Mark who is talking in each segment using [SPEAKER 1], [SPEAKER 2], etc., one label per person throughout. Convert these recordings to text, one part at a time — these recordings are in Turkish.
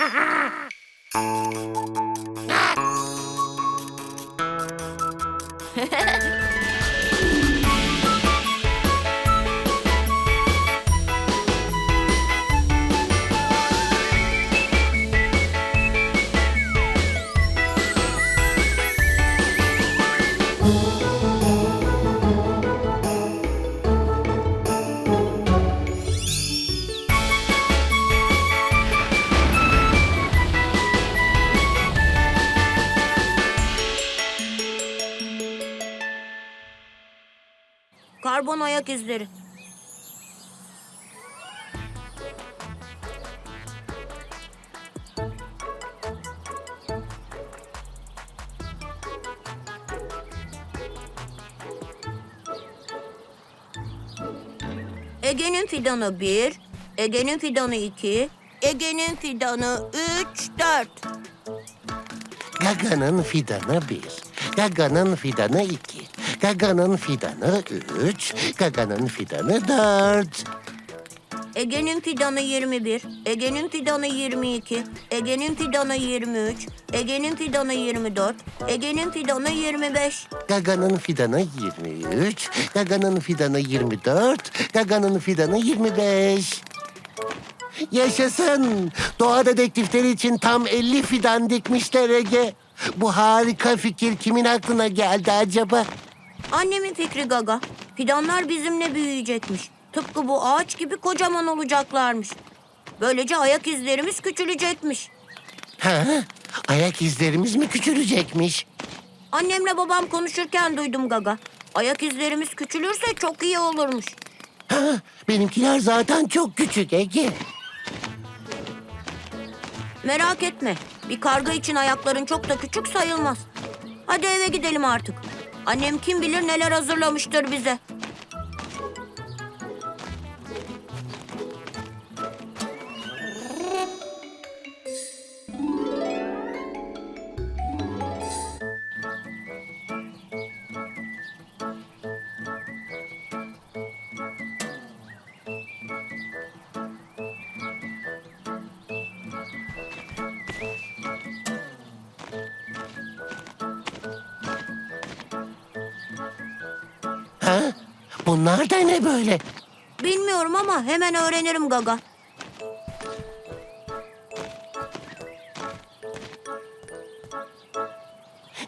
[SPEAKER 1] Ha ha ha! Karbon ayak izleri. Ege'nin fidanı bir, Ege'nin fidanı iki, Ege'nin fidanı üç, dört.
[SPEAKER 2] Gaga'nın fidanı bir, Gaga'nın fidanı iki, Gaga'nın fidanı üç, Gaga'nın fidanı dört.
[SPEAKER 1] Ege'nin fidanı 21, Ege'nin fidanı 22, Ege'nin fidanı 23, Ege'nin fidanı 24, Ege'nin fidanı 25.
[SPEAKER 2] Gaga'nın fidanı 23, Gaga'nın fidanı 24, Gaga'nın fidanı 25. Yaşasın! Doğa dedektifleri için tam 50 fidan dikmişler Ege. Bu harika fikir kimin aklına geldi acaba?
[SPEAKER 1] Annemin fikri gaga. Fidanlar bizimle büyüyecekmiş. Tıpkı bu ağaç gibi kocaman olacaklarmış. Böylece ayak izlerimiz küçülecekmiş.
[SPEAKER 2] Ha? Ayak izlerimiz mi küçülecekmiş?
[SPEAKER 1] Annemle babam konuşurken duydum gaga. Ayak izlerimiz küçülürse çok iyi olurmuş.
[SPEAKER 2] Ha? Benimkiler zaten çok küçük Ege.
[SPEAKER 1] Merak etme. Bir karga için ayakların çok da küçük sayılmaz. Hadi eve gidelim artık. Annem kim bilir neler hazırlamıştır bize.
[SPEAKER 2] Ha? Bunlar da ne böyle?
[SPEAKER 1] Bilmiyorum ama hemen öğrenirim gaga.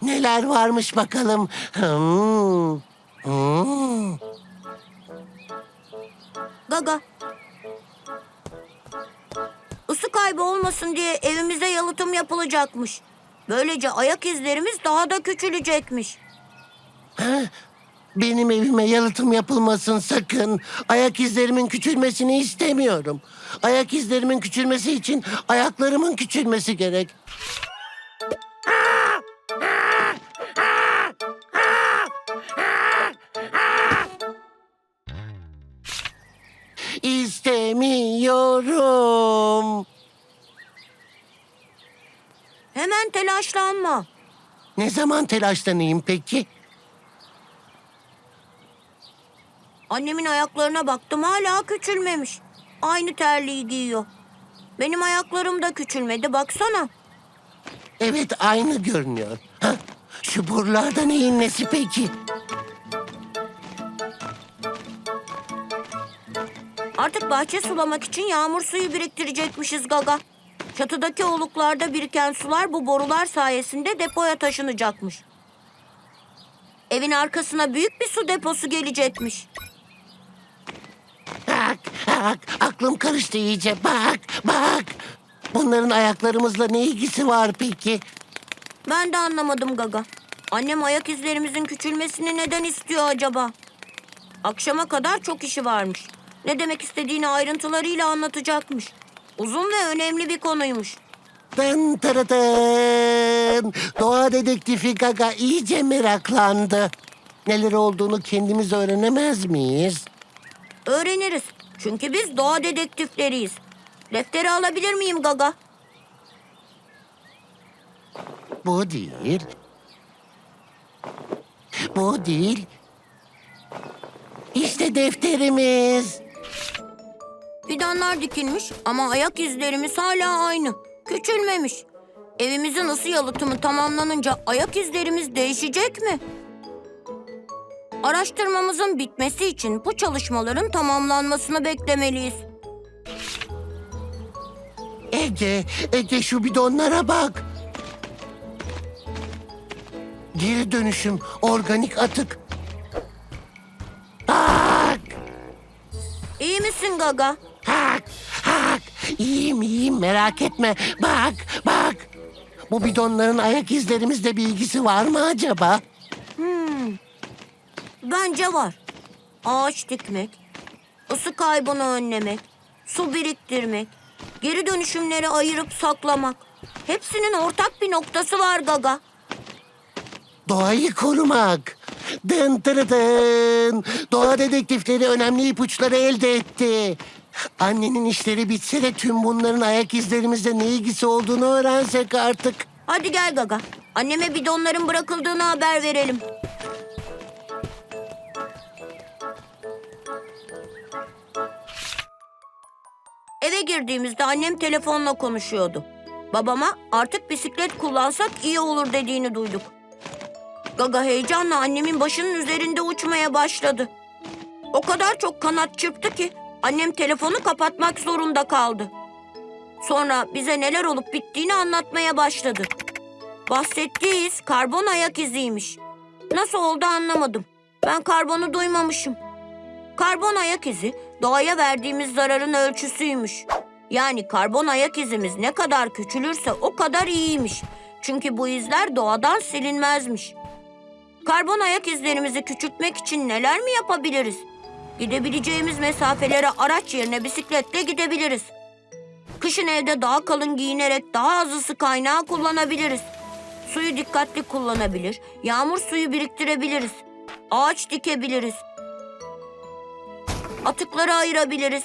[SPEAKER 2] Neler varmış bakalım. Hmm. Hmm.
[SPEAKER 1] Gaga. Isı kaybı olmasın diye evimize yalıtım yapılacakmış. Böylece ayak izlerimiz daha da küçülecekmiş.
[SPEAKER 2] Benim evime yalıtım yapılmasın sakın. Ayak izlerimin küçülmesini istemiyorum. Ayak izlerimin küçülmesi için ayaklarımın küçülmesi gerek. İstemiyorum.
[SPEAKER 1] Hemen telaşlanma.
[SPEAKER 2] Ne zaman telaşlanayım peki?
[SPEAKER 1] Annemin ayaklarına baktım hala küçülmemiş. Aynı terliği giyiyor. Benim ayaklarım da küçülmedi baksana.
[SPEAKER 2] Evet aynı görünüyor. Ha? Şu buralarda neyin nesi peki?
[SPEAKER 1] Artık bahçe sulamak için yağmur suyu biriktirecekmişiz Gaga. Çatıdaki oluklarda biriken sular bu borular sayesinde depoya taşınacakmış. Evin arkasına büyük bir su deposu gelecekmiş.
[SPEAKER 2] Bak, aklım karıştı iyice. Bak, bak. Bunların ayaklarımızla ne ilgisi var peki?
[SPEAKER 1] Ben de anlamadım Gaga. Annem ayak izlerimizin küçülmesini neden istiyor acaba? Akşama kadar çok işi varmış. Ne demek istediğini ayrıntılarıyla anlatacakmış. Uzun ve önemli bir konuymuş.
[SPEAKER 2] Dın tırıdın. Doğa dedektifi Gaga iyice meraklandı. Neler olduğunu kendimiz öğrenemez miyiz?
[SPEAKER 1] Öğreniriz. Çünkü biz doğa dedektifleriyiz. Defteri alabilir miyim Gaga?
[SPEAKER 2] Bu değil. Bu değil. İşte defterimiz.
[SPEAKER 1] Fidanlar dikilmiş ama ayak izlerimiz hala aynı. Küçülmemiş. Evimizin ısı yalıtımı tamamlanınca ayak izlerimiz değişecek mi? Araştırmamızın bitmesi için bu çalışmaların tamamlanmasını beklemeliyiz.
[SPEAKER 2] Ece, Ece şu bidonlara bak. Geri dönüşüm, organik atık. Bak,
[SPEAKER 1] İyi misin Gaga?
[SPEAKER 2] hak, hak. İyiyim, iyiyim merak etme. Bak, bak. Bu bidonların ayak izlerimizle bir ilgisi var mı acaba?
[SPEAKER 1] Bence var. Ağaç dikmek, ısı kaybını önlemek, su biriktirmek, geri dönüşümleri ayırıp saklamak. Hepsinin ortak bir noktası var Gaga.
[SPEAKER 2] Doğayı korumak. Dın tırı dın. Doğa dedektifleri önemli ipuçları elde etti. Annenin işleri bitse de tüm bunların ayak izlerimizle ne ilgisi olduğunu öğrensek artık.
[SPEAKER 1] Hadi gel Gaga. Anneme bidonların bırakıldığını haber verelim. Eve girdiğimizde annem telefonla konuşuyordu. Babama artık bisiklet kullansak iyi olur dediğini duyduk. Gaga heyecanla annemin başının üzerinde uçmaya başladı. O kadar çok kanat çırptı ki annem telefonu kapatmak zorunda kaldı. Sonra bize neler olup bittiğini anlatmaya başladı. Bahsettiği iz karbon ayak iziymiş. Nasıl oldu anlamadım. Ben karbonu duymamışım. Karbon ayak izi doğaya verdiğimiz zararın ölçüsüymüş. Yani karbon ayak izimiz ne kadar küçülürse o kadar iyiymiş. Çünkü bu izler doğadan silinmezmiş. Karbon ayak izlerimizi küçültmek için neler mi yapabiliriz? Gidebileceğimiz mesafelere araç yerine bisikletle gidebiliriz. Kışın evde daha kalın giyinerek daha az ısı kaynağı kullanabiliriz. Suyu dikkatli kullanabilir, yağmur suyu biriktirebiliriz. Ağaç dikebiliriz. Atıkları ayırabiliriz.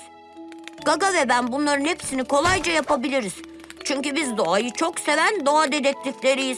[SPEAKER 1] Gaga ve ben bunların hepsini kolayca yapabiliriz. Çünkü biz doğayı çok seven doğa dedektifleriyiz.